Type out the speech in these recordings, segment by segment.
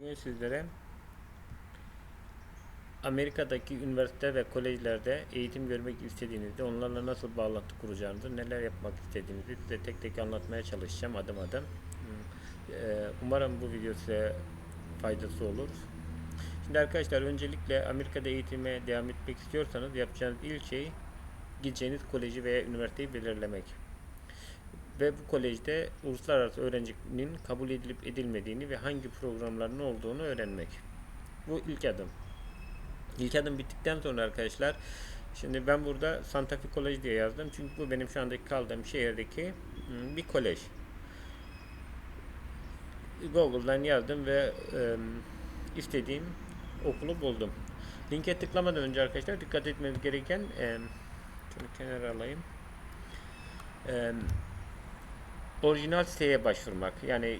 Bugün sizlere Amerika'daki üniversite ve kolejlerde eğitim görmek istediğinizde onlarla nasıl bağlantı kuracağınızı, neler yapmak istediğinizi size tek tek anlatmaya çalışacağım adım adım. Hmm, eee, Umarım bu video size faydası olur. Şimdi arkadaşlar öncelikle Amerika'da eğitime devam etmek istiyorsanız yapacağınız ilk şey gideceğiniz koleji veya üniversiteyi belirlemek ve bu kolejde uluslararası öğrencinin kabul edilip edilmediğini ve hangi programların olduğunu öğrenmek. Bu ilk adım. İlk adım bittikten sonra arkadaşlar şimdi ben burada Santa Fe College diye yazdım. Çünkü bu benim şu andaki kaldığım şehirdeki hmm, bir kolej. Google'dan yazdım ve e, istediğim okulu buldum. Linke tıklamadan önce arkadaşlar dikkat etmeniz gereken e, şunu kenara alayım. E, orijinal siteye başvurmak. Yani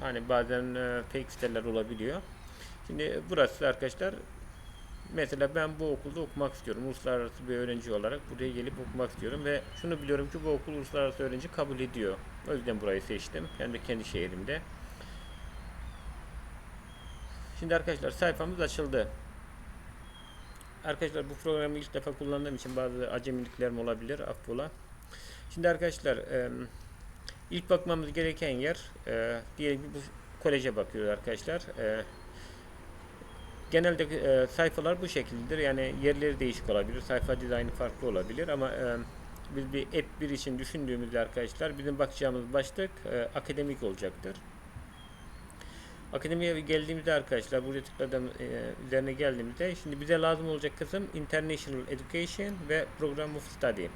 hani bazen e, fake siteler olabiliyor. Şimdi burası arkadaşlar mesela ben bu okulda okumak istiyorum. Uluslararası bir öğrenci olarak buraya gelip okumak istiyorum ve şunu biliyorum ki bu okul uluslararası öğrenci kabul ediyor. O yüzden burayı seçtim. Hem de kendi şehrimde. Şimdi arkadaşlar sayfamız açıldı. Arkadaşlar bu programı ilk defa kullandığım için bazı acemiliklerim olabilir. Affola. Şimdi arkadaşlar İlk bakmamız gereken yer e, diyelim ki bu koleje bakıyoruz arkadaşlar. E, genelde e, sayfalar bu şekildedir. Yani yerleri değişik olabilir. Sayfa dizaynı farklı olabilir ama e, biz bir app bir için düşündüğümüzde arkadaşlar bizim bakacağımız başlık e, akademik olacaktır. Akademiye geldiğimizde arkadaşlar buraya tıkladım e, üzerine geldiğimizde şimdi bize lazım olacak kısım International Education ve Program of Study.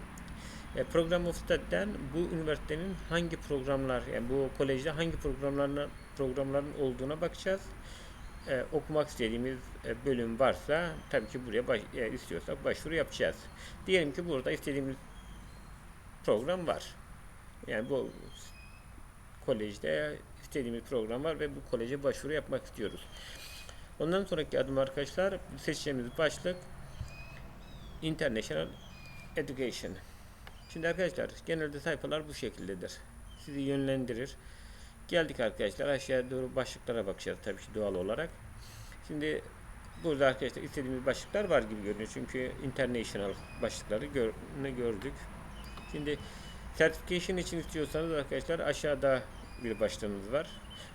E, Program of Study'den bu üniversitenin hangi programlar yani bu kolejde hangi programların programların olduğuna bakacağız. E, okumak istediğimiz e, bölüm varsa tabii ki buraya baş, e, istiyorsak başvuru yapacağız. Diyelim ki burada istediğimiz program var. Yani bu kolejde istediğimiz program var ve bu koleje başvuru yapmak istiyoruz. Ondan sonraki adım arkadaşlar seçeceğimiz başlık International Education. Şimdi arkadaşlar genelde sayfalar bu şekildedir. Sizi yönlendirir. Geldik arkadaşlar aşağıya doğru başlıklara bakacağız tabii ki doğal olarak. Şimdi burada arkadaşlar istediğimiz başlıklar var gibi görünüyor. Çünkü international başlıkları gör, gördük. Şimdi certification için istiyorsanız arkadaşlar aşağıda bir başlığımız var.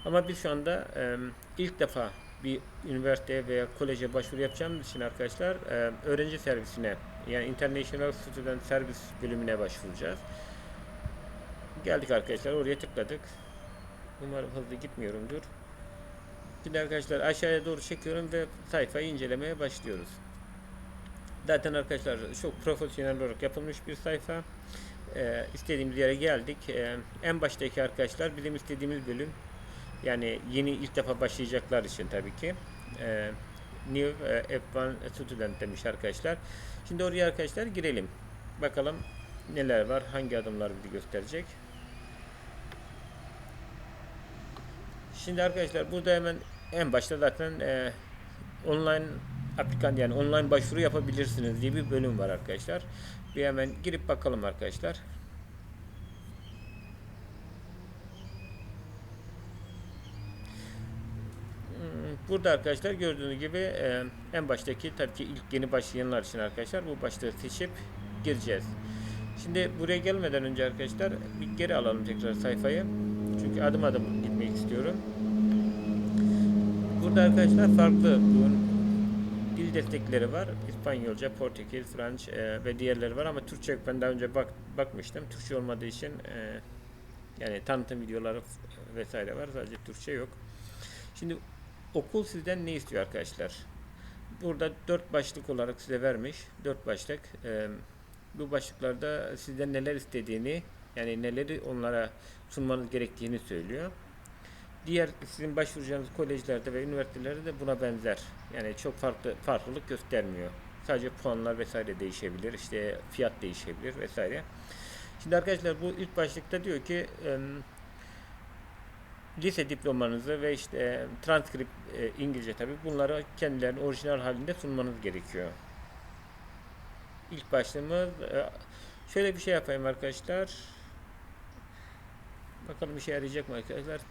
Ama biz şu anda e, ilk defa bir üniversiteye veya koleje başvuru yapacağımız için arkadaşlar e, öğrenci servisine yani International Student Service bölümüne başvuracağız. Geldik arkadaşlar oraya tıkladık. Umarım hızlı gitmiyorumdur. Şimdi arkadaşlar aşağıya doğru çekiyorum ve sayfayı incelemeye başlıyoruz. Zaten arkadaşlar çok profesyonel olarak yapılmış bir sayfa. Ee, istediğimiz yere geldik. Ee, en baştaki arkadaşlar bizim istediğimiz bölüm yani yeni ilk defa başlayacaklar için tabii ki. Ee, New e, F1 Student demiş arkadaşlar. Şimdi oraya arkadaşlar girelim. Bakalım neler var, hangi adımlar bizi gösterecek. Şimdi arkadaşlar burada hemen en başta zaten e, online aplikant yani online başvuru yapabilirsiniz diye bir bölüm var arkadaşlar. Bir hemen girip bakalım arkadaşlar. Hmm, Burada arkadaşlar gördüğünüz gibi e, en baştaki tabii ki ilk yeni başlayanlar için arkadaşlar bu başlığı seçip gireceğiz. Şimdi buraya gelmeden önce arkadaşlar bir geri alalım tekrar sayfayı. Çünkü adım adım gitmek istiyorum. Burada arkadaşlar farklı bunun dil destekleri var. İspanyolca, Portekiz, French e, ve diğerleri var ama Türkçe. Ben daha önce bak, bakmıştım. Türkçe olmadığı için e, yani tanıtım videoları vesaire var. Sadece Türkçe yok. Şimdi okul sizden ne istiyor arkadaşlar? Burada dört başlık olarak size vermiş. Dört başlık. Ee, bu başlıklarda sizden neler istediğini yani neleri onlara sunmanız gerektiğini söylüyor. Diğer sizin başvuracağınız kolejlerde ve üniversitelerde de buna benzer. Yani çok farklı farklılık göstermiyor. Sadece puanlar vesaire değişebilir. İşte fiyat değişebilir vesaire. Şimdi arkadaşlar bu ilk başlıkta diyor ki lise diplomanızı ve işte e, transkript e, İngilizce tabi bunları kendilerinin orijinal halinde sunmanız gerekiyor. İlk başlığımız e, şöyle bir şey yapayım arkadaşlar. Bakalım işe yarayacak mı arkadaşlar?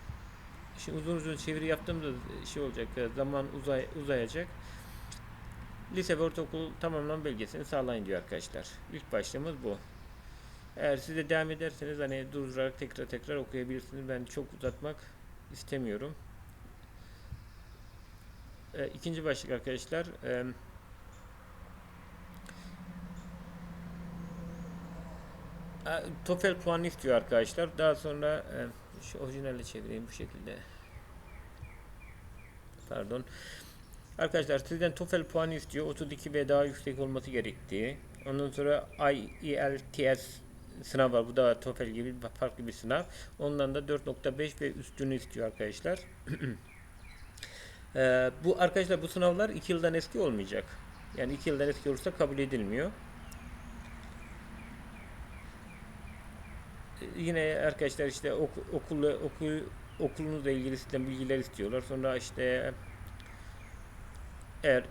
Şimdi uzun uzun çeviri yaptığımda şey olacak, e, zaman uzay, uzayacak. Lise ve ortaokul tamamlama belgesini sağlayın diyor arkadaşlar. İlk başlığımız bu. Eğer siz de devam ederseniz hani durdurarak tekrar tekrar okuyabilirsiniz. Ben çok uzatmak istemiyorum. E, ikinci başlık arkadaşlar. E, TOEFL puanı istiyor arkadaşlar. Daha sonra e, şu orijinali çevireyim bu şekilde. Pardon. Arkadaşlar sizden TOEFL puanı istiyor. 32 ve daha yüksek olması gerektiği. Ondan sonra IELTS sınav var. Bu da TOEFL gibi farklı bir sınav. Ondan da 4.5 ve üstünü istiyor arkadaşlar. Ee, bu arkadaşlar bu sınavlar 2 yıldan eski olmayacak. Yani 2 yıldan eski olursa kabul edilmiyor. Ee, Yine arkadaşlar işte ok, okulu okul okulunuzla ilgili sizden bilgiler istiyorlar. Sonra işte eğer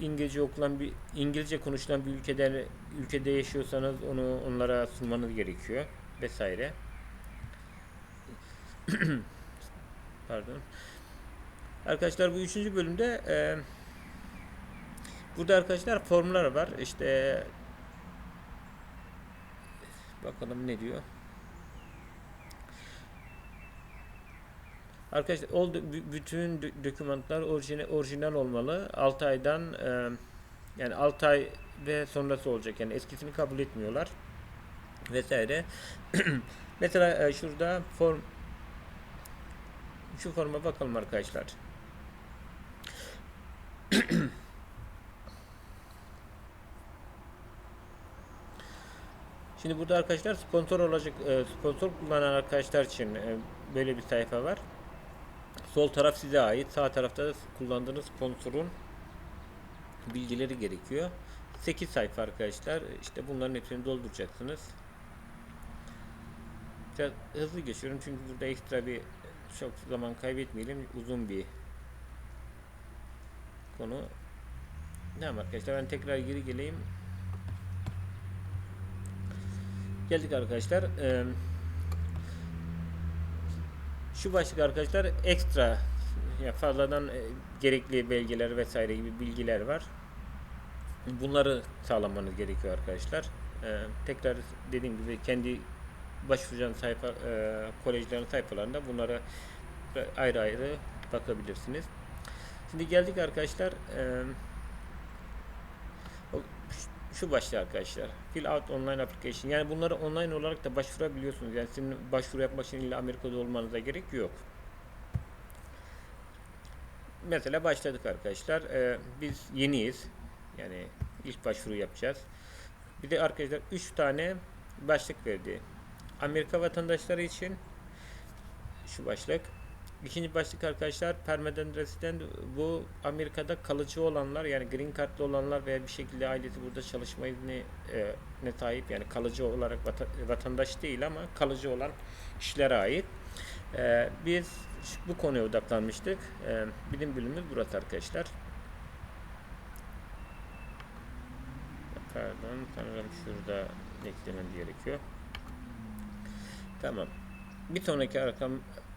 İngilizce okulan bir İngilizce konuşulan bir ülkede ülkede yaşıyorsanız onu onlara sunmanız gerekiyor vesaire. Pardon. Arkadaşlar bu üçüncü bölümde e, burada arkadaşlar formlar var. İşte bakalım ne diyor. Arkadaşlar oldu bü- bütün dokümanlar orijinal orijinal olmalı. 6 aydan e, yani 6 ay ve sonrası olacak. Yani eskisini kabul etmiyorlar. Vesaire. Mesela e, şurada form şu forma bakalım arkadaşlar. Şimdi burada arkadaşlar sponsor olacak sponsor kullanan arkadaşlar için böyle bir sayfa var. Sol taraf size ait. Sağ tarafta da kullandığınız sponsorun bilgileri gerekiyor. 8 sayfa arkadaşlar. İşte bunların hepsini dolduracaksınız. Biraz hızlı geçiyorum çünkü burada ekstra bir çok zaman kaybetmeyelim. Uzun bir konu. Tamam arkadaşlar ben tekrar geri geleyim. Geldik arkadaşlar. Eee şu başlık arkadaşlar ekstra ya fazladan e, gerekli belgeler vesaire gibi bilgiler var. Bunları sağlamanız gerekiyor arkadaşlar. Ee, tekrar dediğim gibi kendi başvuracağınız sayfa e, kolejlerin sayfalarında bunlara ayrı ayrı bakabilirsiniz. Şimdi geldik arkadaşlar. E, şu başlığı arkadaşlar. Fill out online application. Yani bunları online olarak da başvurabiliyorsunuz. Yani sizin başvuru yapmak için illa Amerika'da olmanıza gerek yok. Mesela başladık arkadaşlar. Ee, biz yeniyiz. Yani ilk başvuru yapacağız. Bir de arkadaşlar 3 tane başlık verdi. Amerika vatandaşları için şu başlık. İkinci başlık arkadaşlar permanent resident bu Amerika'da kalıcı olanlar yani green card'lı olanlar veya bir şekilde ailesi burada çalışma izni e, ne sahip yani kalıcı olarak vata- vatandaş değil ama kalıcı olan kişilere ait. E, biz bu konuya odaklanmıştık. E, bilim bölümümüz burası arkadaşlar. Pardon sanırım şurada eklemem gerekiyor. Tamam. Bir sonraki rakam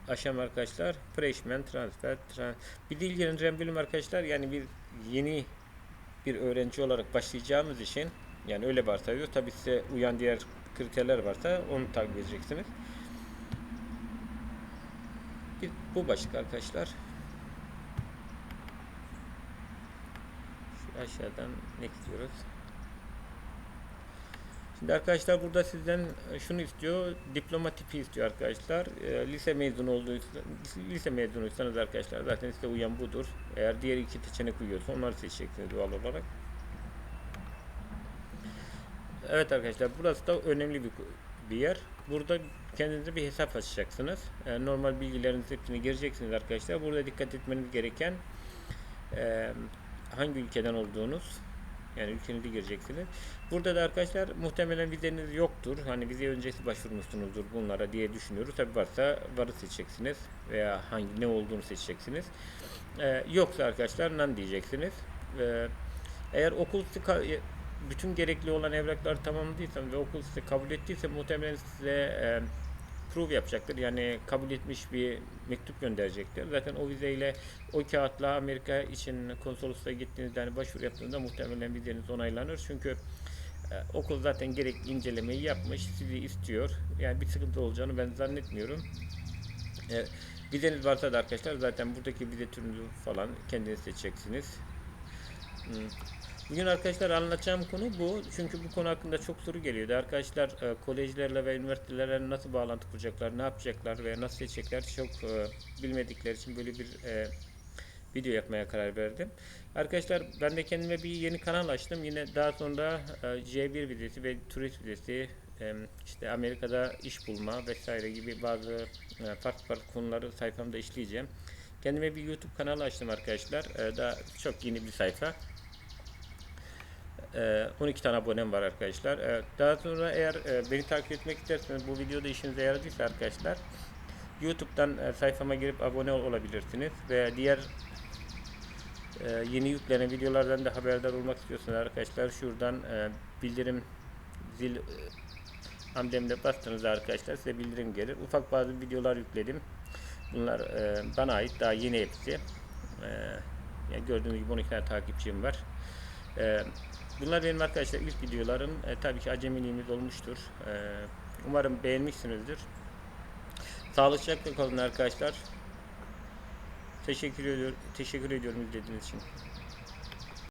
aşama arkadaşlar freshman transfer tran bir dil geliştiren bölüm arkadaşlar yani bir yeni bir öğrenci olarak başlayacağımız için yani öyle varsayıyor tabi size uyan diğer kriterler varsa onu takip edeceksiniz. Bir, bu başlık arkadaşlar. Şu aşağıdan next diyoruz Şimdi arkadaşlar burada sizden e, şunu istiyor. Diploma tipi istiyor arkadaşlar. E, lise mezunu olduğunuz lise mezunuysanız arkadaşlar zaten size uyan budur. Eğer diğer iki seçenek uyuyorsa onları seçeceksiniz doğal olarak. Evet arkadaşlar burası da önemli bir bir yer. Burada kendinize bir hesap açacaksınız. E, normal bilgilerinizi hepsini gireceksiniz arkadaşlar. Burada dikkat etmeniz gereken e, hangi ülkeden olduğunuz yani ülkenizi gireceksiniz. Burada da arkadaşlar muhtemelen vizeniz yoktur. Hani vize öncesi başvurmuşsunuzdur bunlara diye düşünüyoruz. Tabi varsa varı seçeceksiniz veya hangi ne olduğunu seçeceksiniz. Ee, yoksa arkadaşlar nan diyeceksiniz. Ee, eğer okul sizi ka- bütün gerekli olan evrakları tamamladıysanız ve okul sizi kabul ettiyse muhtemelen size e, proof yapacaktır. Yani kabul etmiş bir mektup gönderecektir. Zaten o vizeyle o kağıtla Amerika için konsolosluğa gittiğinizde hani başvuru yaptığınızda muhtemelen vizeniz onaylanır. Çünkü e, okul zaten gerekli incelemeyi yapmış, sizi istiyor. Yani bir sıkıntı olacağını ben zannetmiyorum. E, vizeniz varsa da arkadaşlar zaten buradaki vize türünü falan kendiniz seçeceksiniz. Hmm. Bugün arkadaşlar anlatacağım konu bu. Çünkü bu konu hakkında çok soru geliyordu. Arkadaşlar e, kolejlerle ve üniversitelerle nasıl bağlantı kuracaklar, ne yapacaklar ve nasıl seçecekler çok e, bilmedikleri için böyle bir e, video yapmaya karar verdim. Arkadaşlar ben de kendime bir yeni kanal açtım. Yine daha sonra e, C1 vizesi ve turist vizesi e, işte Amerika'da iş bulma vesaire gibi bazı e, farklı farklı konuları sayfamda işleyeceğim. Kendime bir YouTube kanalı açtım arkadaşlar. E, daha çok yeni bir sayfa. Ee, 12 tane abonem var arkadaşlar. Ee, Daha sonra eğer e, beni takip etmek isterseniz bu videoda işinize yaradıysa arkadaşlar YouTube'dan e, sayfama girip abone ol- olabilirsiniz ve diğer e, yeni yüklenen videolardan da haberdar olmak istiyorsanız arkadaşlar şuradan bildirim zil e, amblemine bastığınızda arkadaşlar size bildirim gelir. Ufak bazı videolar yükledim. Bunlar bana ait daha yeni hepsi. Yani gördüğünüz gibi 12 tane takipçim var. Bunlar benim arkadaşlar ilk videolarım. E, tabii ki acemiliğimiz olmuştur. E, umarım beğenmişsinizdir. Sağlıcakla kalın arkadaşlar. Teşekkür ediyorum, teşekkür ediyorum izlediğiniz için.